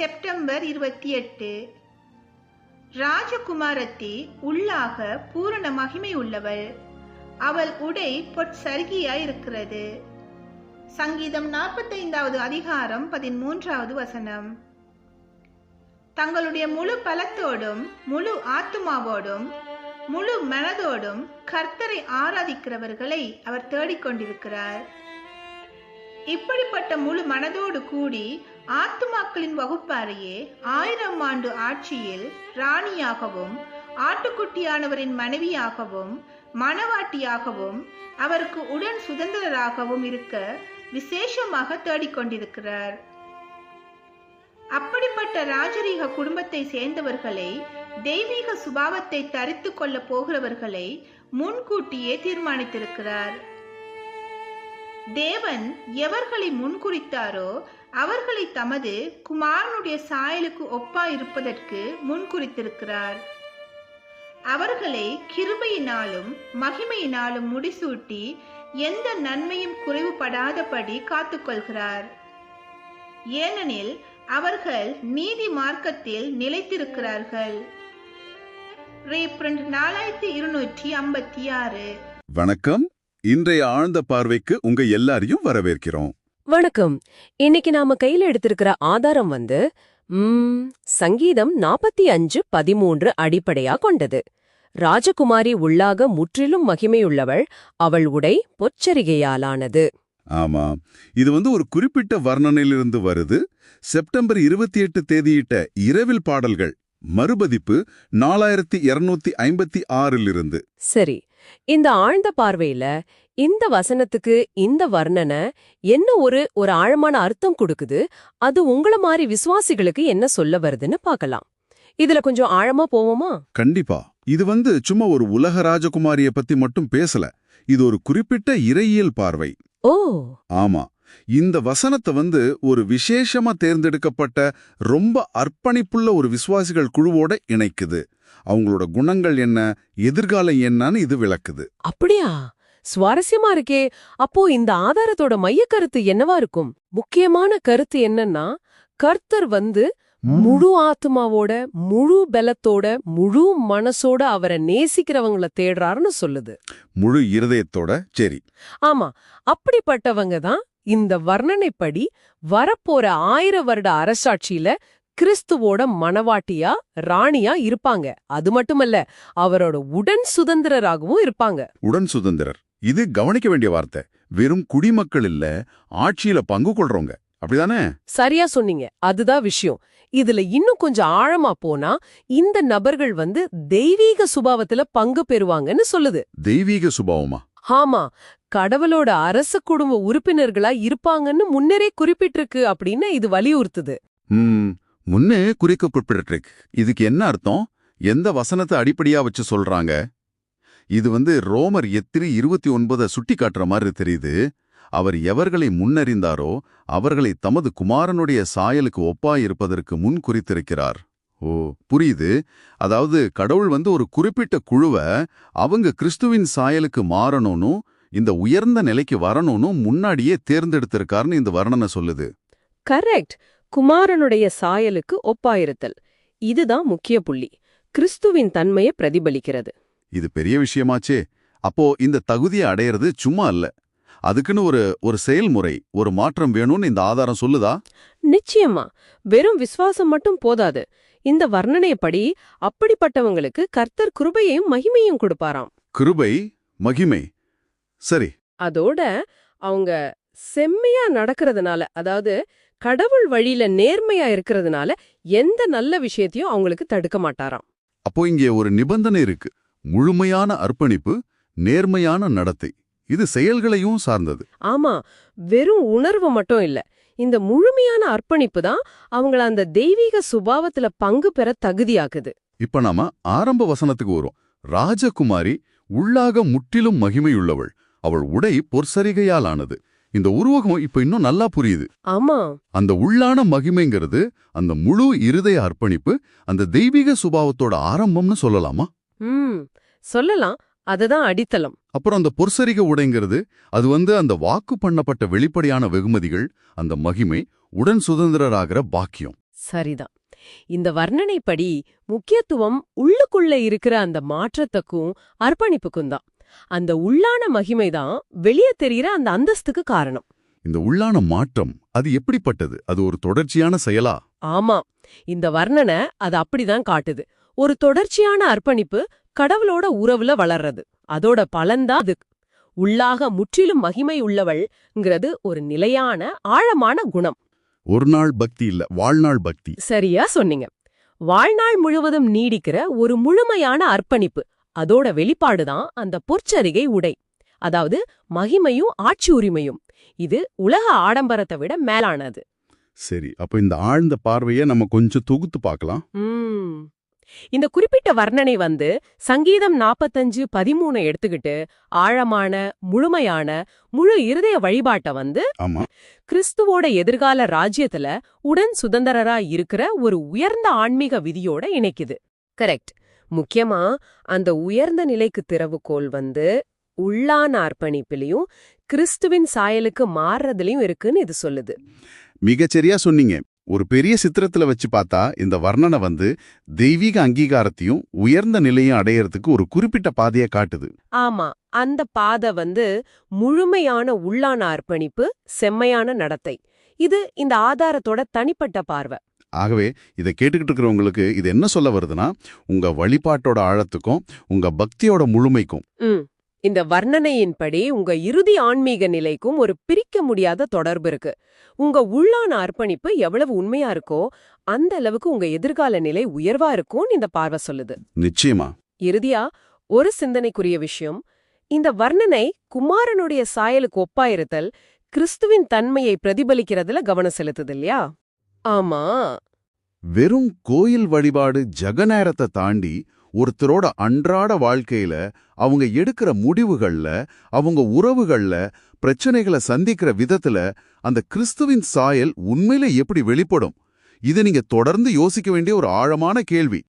September இருபத்தி எட்டு. ராஜகுமாரத்தி உள்ளாக பூரண மகிமை உள்ளவள். அவள் உடை பொற்சருகியாய் இருக்கிறது. சங்கீதம் நாற்பத்தைந்தாவது அதிகாரம் பதிமூன்றாவது வசனம். தங்களுடைய முழு பலத்தோடும் முழு ஆத்துமாவோடும் முழு மனதோடும் கர்த்தரை ஆராதிக்கிறவர்களை அவர் தேடிக்கொண்டிருக்கிறார். இப்படிப்பட்ட முழு மனதோடு கூடி ஆத்துமாக்களின் வகுப்பறையே ஆயிரம் ஆண்டு ஆட்சியில் ராணியாகவும் ஆட்டுக்குட்டியானவரின் மனைவியாகவும் மணவாட்டியாகவும் அவருக்கு உடன் சுதந்திரராகவும் இருக்க விசேஷமாக தேடிக்கொண்டிருக்கிறார். அப்படிப்பட்ட ராஜரீக குடும்பத்தை சேர்ந்தவர்களை தெய்வீக சுபாவத்தை தரித்து கொள்ள போகிறவர்களை முன்கூட்டியே தீர்மானித்திருக்கிறார். தேவன் எவர்களை முன்குறித்தாரோ அவர்களை தமது குமாரனுடைய சாயலுக்கு ஒப்பாயிருப்பதற்கு முன்குறித்திருக்கிறார் அவர்களை கிருபையினாலும் மகிமையினாலும் முடிசூட்டி எந்த நன்மையும் குறைவுபடாதபடி காத்துக்கொள்கிறார். ஏனெனில் அவர்கள் நீதி மார்க்கத்தில் நிலைத்திருக்கிறார்கள். நாலாயிரத்தி இருநூற்றி ஐம்பத்தி ஆறு. வணக்கம். இன்றைய ஆழ்ந்த பார்வைக்கு உங்க எல்லாரையும் வரவேற்கிறோம். வணக்கம். இன்னைக்கு நாம கையில எடுத்திருக்கிற ஆதாரம் வந்து ம், சங்கீதம் நாற்பத்தி அஞ்சு பதிமூன்று அடிப்படையா கொண்டது. ராஜகுமாரி உள்ளாக முற்றிலும் மகிமையுள்ளவள் அவள் உடை பொச்சரிகையாலானது. ஆமா. இது வந்து ஒரு குறிப்பிட்ட வர்ணனையிலிருந்து வருது. செப்டம்பர் இருபத்தி எட்டு தேதியிட்ட இரவில் பாடல்கள் மறுபதிப்பு நாலாயிரத்தி இருநூத்தி ஐம்பத்தி ஆறிலிருந்து. சரி இந்த ஆழ்ந்த பார்வையில இந்த வசனத்துக்கு இந்த வர்ணனை என்ன ஒரு ஒரு ஆழமான அர்த்தம் கொடுக்குது? அது உங்கள மாதிரி விசுவாசிகளுக்கு என்ன சொல்ல வருதுன்னு பார்க்கலாம். இதுல கொஞ்சம் ஆழமா போவோமா? கண்டிப்பா. இது வந்து சும்மா ஒரு உலக ராஜகுமாரிய பத்தி மட்டும் பேசல. இது ஒரு குறிப்பிட்ட இறையியல் பார்வை. ஓ. ஆமா. இந்த வசனத்தை வந்து ஒரு விசேஷமா தேர்ந்தெடுக்கப்பட்ட ரொம்ப அர்ப்பணிப்புள்ள ஒரு விசுவாசிகள் குழுவோட இணைக்குது. அவங்களோட குணங்கள் என்ன எதிர்காலம் என்னன்னு இது விளக்குது. அப்படியா? சுவாரஸ்யமா இருக்கே. அப்போ இந்த ஆதாரத்தோட மைய கருத்து என்னவா இருக்கும்? முக்கியமான கருத்து என்னன்னா கர்த்தர் வந்து முழு ஆத்மாவோட முழு பலத்தோட முழு மனசோட அவரை நேசிக்கிறவங்கள தேடுறாருன்னு சொல்லுது. முழு இருதயத்தோட சரி. ஆமா. அப்படிப்பட்டவங்க தான் இந்த வர்ணனைப்படி வரப்போற ஆயிர வருட அரசாட்சியில கிறிஸ்துவோட மணவாட்டியா ராணியா இருப்பாங்க. அது மட்டுமல்ல அவரோட உடன் சுதந்திரராகவும் இருப்பாங்க. உடன் சுதந்திரர். இது கவனிக்க வேண்டிய வார்த்தை. வெறும் குடிமக்கள் இல்ல ஆட்சியில பங்கு கொள்றவங்க. அப்படிதானே? சரியா சொன்னீங்க. அதுதான் விஷயம். இதுல இன்னும் கொஞ்சம் ஆழமா போனா இந்த நபர்கள் வந்து தெய்வீக சுபாவத்துல பங்கு பெறுவாங்கன்னு சொல்லுது. தெய்வீக சுபாவமா? ஆமா. கடவுளோட அரச குடும்ப உறுப்பினர்களா இருப்பாங்கன்னு முன்னரே குறிப்பிட்டிருக்கு அப்படின்னு இது வலியுறுத்துது. ம் முன்னே குறிக்கப்பட்டிருக்கு இதுக்கு என்ன அர்த்தம்? எந்த வசனத்தை அடிப்படையா வச்சு சொல்றாங்க? இது வந்து ரோமர் எத்திரி இருபத்தி ஒன்பதை சுட்டி காட்டுற மாதிரி தெரியுது. அவர் எவர்களை முன்னறிந்தாரோ அவர்களை தமது குமாரனுடைய சாயலுக்கு ஒப்பாயிருப்பதற்கு முன் குறித்திருக்கிறார். ஓ புரியுது. அதாவது கடவுள் வந்து ஒரு குறிப்பிட்ட குழுவை அவங்க கிறிஸ்துவின் சாயலுக்கு மாறணும்னு இந்த உயர்ந்த நிலைக்கு வரணும்னு முன்னாடியே தேர்ந்தெடுத்திருக்காருன்னு இந்த வர்ணனை சொல்லுது. கரெக்ட். குமாரனுடைய சாயலுக்கு ஒப்பாயிருத்தல். இதுதான் முக்கிய புள்ளி. கிறிஸ்துவின் தன்மையை பிரதிபலிக்கிறது. இது பெரிய விஷயமாச்சே. அப்போ இந்த தகுதியை அடையிறது சும்மா அல்ல. அதுக்குன்னு ஒரு ஒரு செயல்முறை ஒரு மாற்றம் வேணும்னு இந்த ஆதாரம் சொல்லுதா? நிச்சயமா. வெறும் விசுவாசம் மட்டும் போதாது. இந்த வர்ணனைப்படி அப்படிப்பட்டவங்களுக்கு கர்த்தர் கிருபையையும் மகிமையும் கொடுப்பாராம். கிருபை மகிமை. சரி. அதோட அவங்க செம்மையா நடக்கிறதுனால அதாவது கடவுள் வழியில நேர்மையா இருக்கிறதுனால எந்த நல்ல விஷயத்தையும் அவங்களுக்கு தடுக்க மாட்டாராம். அப்போ இங்கே ஒரு நிபந்தனை இருக்கு. முழுமையான அர்ப்பணிப்பு நேர்மையான நடத்தை. இது செயல்களையும் சார்ந்தது. ஆமா வெறும் உணர்வு மட்டும் இல்ல. இந்த முழுமையான அர்ப்பணிப்பு தான் அவங்கள அந்த தெய்வீக சுபாவத்துல பங்கு பெற தகுதியாக்குது. இப்ப நாம ஆரம்ப வசனத்துக்கு வரும். ராஜகுமாரி உள்ளாக முற்றிலும் மகிமையுள்ளவள். அவள் உடை பொற்சரிகையால் ஆனது இந்த உருவகம் இப்ப இன்னும் நல்லா புரியுது. ஆமா. அந்த உள்ளான மகிமைங்கிறது அந்த முழு இருதய அர்ப்பணிப்பு அந்த தெய்வீக சுபாவத்தோட ஆரம்பம்னு சொல்லலாமா? ம் சொல்லலாம். அதுதான் அடித்தளம். அப்புறம் அந்த பொற்சரிக உடைங்கிறது அது வந்து அந்த வாக்கு பண்ணப்பட்ட வெளிப்படையான வெகுமதிகள் அந்த மகிமை உடன் சுதந்திரராகிற பாக்கியம். சரிதான். இந்த வர்ணனைப்படி முக்கியத்துவம் உள்ளுக்குள்ள இருக்கிற அந்த மாற்றத்துக்கும் அர்ப்பணிப்புக்கும் தான். அந்த உள்ளான மகிமைதான் வெளியே தெரிகிற அந்த அந்தஸ்துக்கு காரணம். இந்த உள்ளான மாற்றம் அது எப்படிப்பட்டது? அது ஒரு தொடர்ச்சியான செயலா? ஆமா. இந்த வர்ணனை அது அப்படிதான் காட்டுது. ஒரு தொடர்ச்சியான அர்ப்பணிப்பு கடவுளோட உறவுல வளர்றது. அதோட பலன்தான் அது. உள்ளாக முற்றிலும் மகிமை உள்ளவள்ங்கிறது ஒரு நிலையான ஆழமான குணம். ஒரு நாள் பக்தி இல்ல வாழ்நாள் பக்தி. சரியா சொன்னீங்க. வாழ்நாள் முழுவதும் நீடிக்கிற ஒரு முழுமையான அர்ப்பணிப்பு அதோட வெளிப்பாடுதான் அந்த பொற்சரிகை உடை. அதாவது மகிமையும் ஆட்சி உரிமையும் இது உலக ஆடம்பரத்தை விட மேலானது. சரி அப்ப இந்த ஆழ்ந்த பார்வையை நம்ம கொஞ்சம் தொகுத்து பார்க்கலாம். இந்த குறிப்பிட்ட வர்ணனை வந்து சங்கீதம் நாப்பத்தஞ்சு பதிமூணை எடுத்துக்கிட்டு ஆழமான முழுமையான முழு இருதய வழிபாட்டை வந்து கிறிஸ்துவோட எதிர்கால ராஜ்யத்துல உடன் சுதந்திரரா இருக்கிற ஒரு உயர்ந்த ஆன்மீக விதியோட இணைக்குது. கரெக்ட். முக்கியமா அந்த உயர்ந்த நிலைக்கு திறவுகோல் வந்து உள்ளான அர்ப்பணிப்பிலையும் கிறிஸ்துவின் சாயலுக்கு மாறுறதுலயும் இருக்குன்னு இது சொல்லுது. மிகச்சரியா சொன்னீங்க. ஒரு பெரிய சித்திரத்துல வச்சு பார்த்தா இந்த வர்ணனை வந்து தெய்வீக அங்கீகாரத்தையும் உயர்ந்த நிலையும் அடையறதுக்கு ஒரு குறிப்பிட்ட பாதையை காட்டுது. ஆமா. அந்த பாதை வந்து முழுமையான உள்ளான அர்ப்பணிப்பு செம்மையான நடத்தை. இது இந்த ஆதாரத்தோட தனிப்பட்ட பார்வை. ஆகவே இதை கேட்டுக்கிட்டு இருக்கிறவங்களுக்கு இது என்ன சொல்ல வருதுன்னா உங்க வழிபாட்டோட ஆழத்துக்கும் உங்க பக்தியோட முழுமைக்கும். இந்த வர்ணனையின்படி உங்க இறுதி ஆன்மீக நிலைக்கும் ஒரு பிரிக்க முடியாத தொடர்பு இருக்கு. உங்க உள்ளான அர்ப்பணிப்பு எவ்வளவு உண்மையா இருக்கோ அந்த அளவுக்கு உங்க எதிர்கால நிலை உயர்வா இருக்கும்னு இந்த பார்வை சொல்லுது. நிச்சயமா. இறுதியா ஒரு சிந்தனைக்குரிய விஷயம். இந்த வர்ணனை குமாரனுடைய சாயலுக்கு ஒப்பாயிருத்தல் கிறிஸ்துவின் தன்மையை பிரதிபலிக்கிறதுல கவனம் செலுத்துது இல்லையா? ஆமா. வெறும் கோயில் வழிபாடு ஜகநேரத்தை தாண்டி ஒருத்தரோட அன்றாட வாழ்க்கையில அவங்க எடுக்கிற முடிவுகள்ல அவங்க உறவுகள்ல பிரச்சனைகளை சந்திக்கிற விதத்துல அந்த கிறிஸ்துவின் சாயல் உண்மையில எப்படி வெளிப்படும்? இது நீங்க தொடர்ந்து யோசிக்க வேண்டிய ஒரு ஆழமான கேள்வி.